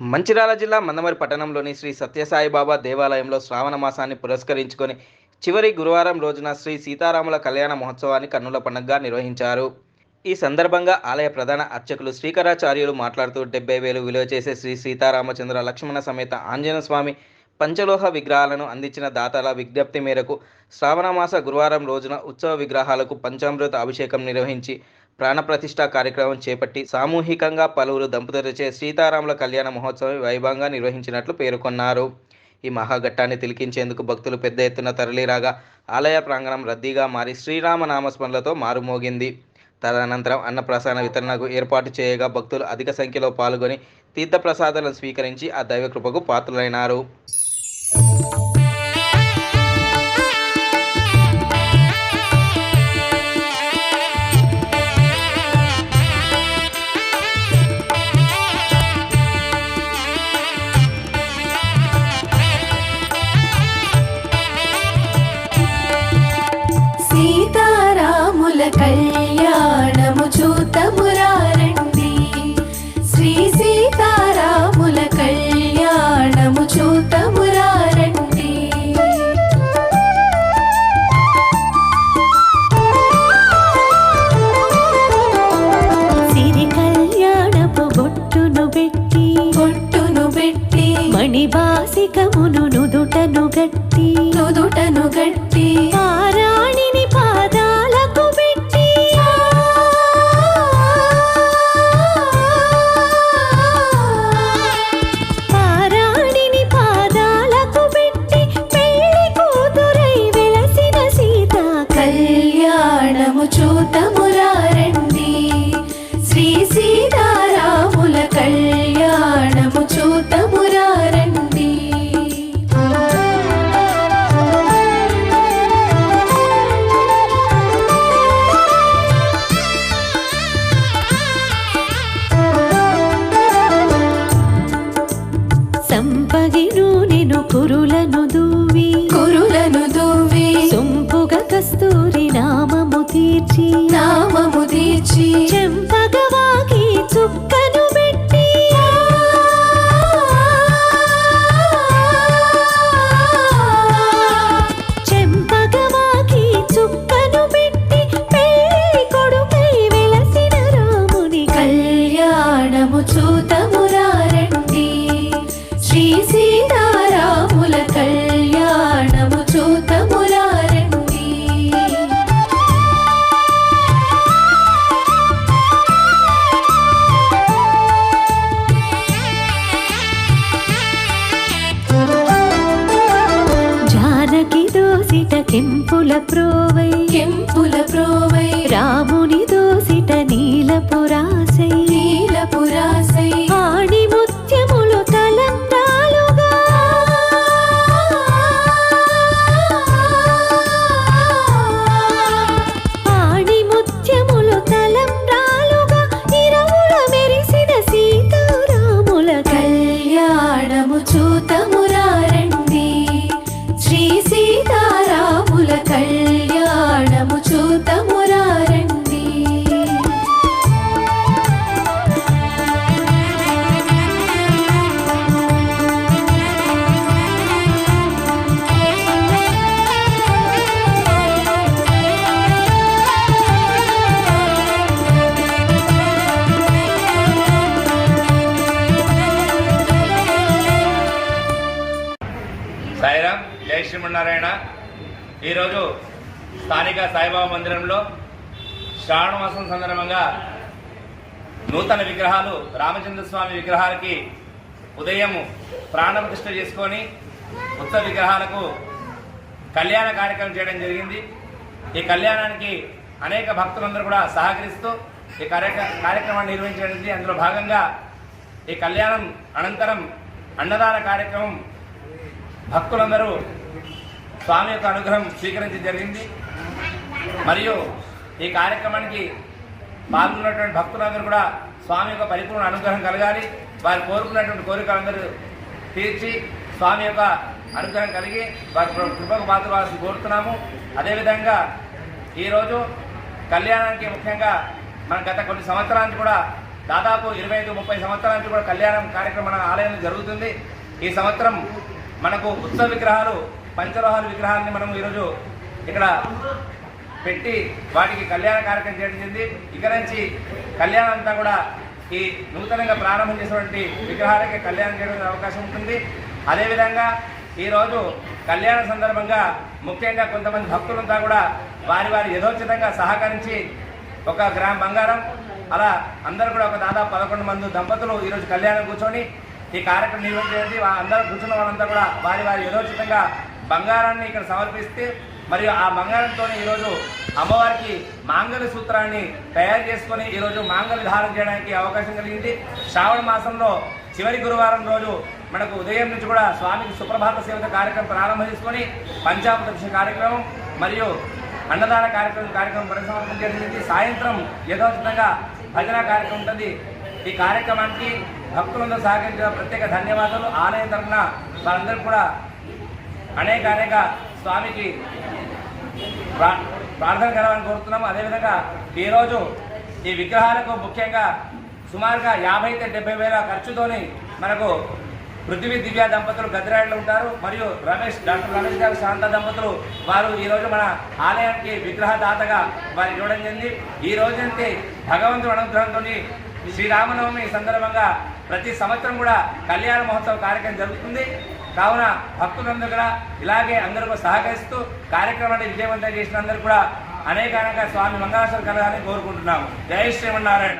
మంచిర్యాల జిల్లా మందమరి పట్టణంలోని శ్రీ సత్యసాయిబాబా దేవాలయంలో శ్రావణ మాసాన్ని పురస్కరించుకొని చివరి గురువారం రోజున శ్రీ సీతారాముల కళ్యాణ మహోత్సవాన్ని కన్నుల పండుగగా నిర్వహించారు. ఈ సందర్భంగా ఆలయ ప్రధాన అర్చకులు శ్రీకరాచార్యులు మాట్లాడుతూ డెబ్బై వేలు విలువ చేసే శ్రీ సీతారామచంద్ర లక్ష్మణ సమేత ఆంజనేయ స్వామి పంచలోహ విగ్రహాలను అందించిన దాతల విజ్ఞప్తి మేరకు శ్రావణమాస గురువారం రోజున ఉత్సవ విగ్రహాలకు పంచామృత అభిషేకం నిర్వహించి ప్రాణప్రతిష్ఠ కార్యక్రమం చేపట్టి సామూహికంగా పలువురు దంపతులచే సీతారాముల కళ్యాణ మహోత్సవం వైభవంగా నిర్వహించినట్లు పేర్కొన్నారు. ఈ మహాఘట్టాన్ని తిలికించేందుకు భక్తులు పెద్ద ఎత్తున తరలిరాగా ఆలయ ప్రాంగణం రద్దీగా మారి శ్రీరామ నామస్మరణలతో మారుమోగింది. తదనంతరం అన్నప్రసాద వితరణకు ఏర్పాటు చేయగా భక్తులు అధిక సంఖ్యలో పాల్గొని తీర్థప్రసాదాలను స్వీకరించి ఆ దైవ కృపకు పాత్రులైనారు. కళ్యాణము చూతమురారండి చూతమురారండి శ్రీ సీతారాముల కళ్యాణము చూతమురారండి. సంపగిను నిను కురులను దూ కళ్యాణము చూతమురారండి శ్రీ సీతారాముల కళ్యాణము చూతమురారండి జానకి దోసిట కెంపుల ప్రోవ శ్రీమన్నారాయణ ఈరోజు స్థానిక సాయిబాబా మందిరంలో శ్రావణ మాసం సందర్భంగా నూతన విగ్రహాలు రామచంద్ర స్వామి విగ్రహాలకి ఉదయం ప్రాణప్రతిష్ఠ చేసుకొని ఉత్సవ విగ్రహాలకు కళ్యాణ కార్యక్రమం చేయడం జరిగింది. ఈ కళ్యాణానికి అనేక భక్తులందరూ కూడా సహకరిస్తూ ఈ కార్యక్రమాన్ని నిర్వహించడం అందులో భాగంగా ఈ కళ్యాణం అనంతరం అన్నదాన కార్యక్రమం భక్తులందరూ స్వామి యొక్క అనుగ్రహం స్వీకరించడం జరిగింది. మరియు ఈ కార్యక్రమానికి పాల్గొన్నటువంటి భక్తులందరూ కూడా స్వామి యొక్క పరిపూర్ణ అనుగ్రహం కలగాలి. వారు కోరుకున్నటువంటి కోరికలందరూ తీర్చి స్వామి యొక్క అనుగ్రహం కలిగి వారి కృపకు పాత్రవాల్సి కోరుతున్నాము. అదేవిధంగా ఈరోజు కళ్యాణానికి ముఖ్యంగా మనం గత కొన్ని సంవత్సరానికి కూడా దాదాపు ఇరవై ఐదు ముప్పై సంవత్సరానికి కూడా కళ్యాణం కార్యక్రమం ఆలయంలో జరుగుతుంది. ఈ సంవత్సరం మనకు ఉత్సవ విగ్రహాలు పంచరోహాల విగ్రహాన్ని మనం ఈరోజు ఇక్కడ పెట్టి వాటికి కళ్యాణ కార్యక్రమం చేయడం జరిగింది. ఇక నుంచి కళ్యాణం అంతా కూడా ఈ నూతనంగా ప్రారంభం చేసినటువంటి విగ్రహాలకి కళ్యాణం చేయడానికి అవకాశం ఉంటుంది. అదేవిధంగా ఈరోజు కళ్యాణ సందర్భంగా ముఖ్యంగా కొంతమంది భక్తులంతా కూడా వారి వారి యథోచితంగా సహకరించి ఒక గ్రామ బంగారం అలా అందరూ కూడా ఒక దాదాపు పదకొండు మంది దంపతులు ఈరోజు కళ్యాణం కూర్చొని ఈ కార్యక్రమం నిర్వహించేది అందరూ కూర్చున్న వాళ్ళంతా కూడా వారి వారి యథోచితంగా బంగారాన్ని ఇక్కడ సమర్పిస్తే మరియు ఆ బంగారంతో ఈరోజు అమ్మవారికి మాంగళ్య సూత్రాన్ని తయారు చేసుకొని ఈరోజు మాంగళ్య ధారణ చేయడానికి అవకాశం కలిగింది. శ్రావణ మాసంలో చివరి గురువారం రోజు మనకు ఉదయం నుంచి కూడా స్వామికి సుప్రభాత సేవత కార్యక్రమం ప్రారంభం చేసుకొని పంచామృత కార్యక్రమం మరియు అన్నదాన కార్యక్రమం కార్యక్రమం పరిసమర్పణ జరిగింది. సాయంత్రం యథోచితంగా భజన కార్యక్రమం ఉంటుంది. ఈ కార్యక్రమానికి భక్తులందరూ సహకరించిన ప్రత్యేక ధన్యవాదాలు. ఆలయం తరఫున వారందరూ కూడా అనేక అనేక స్వామికి ప్రా- ప్రార్థన కలవాలని కోరుతున్నాము. అదేవిధంగా ఈరోజు ఈ విగ్రహాలకు ముఖ్యంగా సుమారుగా యాభై డెబ్బై వేల ఖర్చుతోని మనకు పృథ్వీ దివ్య దంపతులు గదిరాడులో ఉంటారు. మరియు రమేష్ డాక్టర్ రమేష్ గారు శాంత దంపతులు వారు ఈరోజు మన ఆలయానికి విగ్రహదాతగా వారు ఇవ్వడం జరిగింది. ఈ రోజంటే భగవంతుడు అనుగ్రహంతో శ్రీరామనవమి సందర్భంగా ప్రతి సంవత్సరం కూడా కళ్యాణ మహోత్సవ కార్యక్రమం జరుగుతుంది. కావున భక్తులందరూ కూడా ఇలాగే అందరూ కూడా సహకరిస్తూ కార్యక్రమాన్ని విజయవంతం చేసిన అందరూ కూడా అనేక అనేక స్వామి మంగళాశ్వర కలగాలని కోరుకుంటున్నాము. జయ శ్రీమన్నారాయణ.